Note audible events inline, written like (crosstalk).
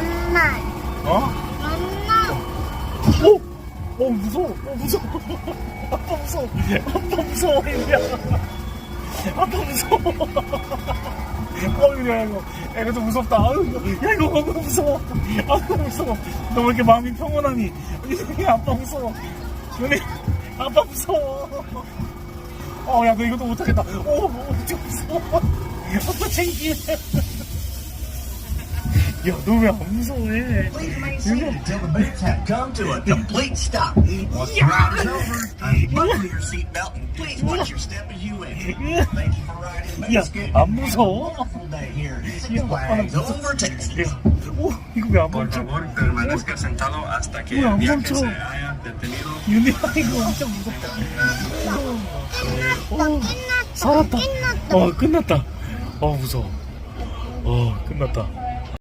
맨날. 어? 맨날. 오! 어 무서워. 어 무서워. (laughs) 아빠 무서워. 아빠 무서워 이리야. 아빠 무서워. 어 이리야 이거. 야 이거 좀 무섭다. 아유 야 이거 너무 무서워. 아유 무서워. 너 왜 이렇게 마음이 평온하니? 이 아빠 무서워. 윤희 아빠 무서워. 어야 너 이것도 못하겠다. 오 엄청 무서워. 아빠 챙기네 야 너 왜 안 무서워해 윤희 until the boots have come to a complete stop. Once the ride is over, unbuckle your seatbelt and please watch your step as you exit. Thank you for riding 야. 안 무서워? Wonderful day here. 야, Six Flags over Texas. 야, 오, 이거 왜 안 Por 멈춰? favor, permanezca sentado hasta que Uy, el viaje mucho. se haya detenido. 윤희야, 이거 엄청 무섭다. 살았다. 끝났다 어, 끝났다. 어, 무서워. 어, 끝났다.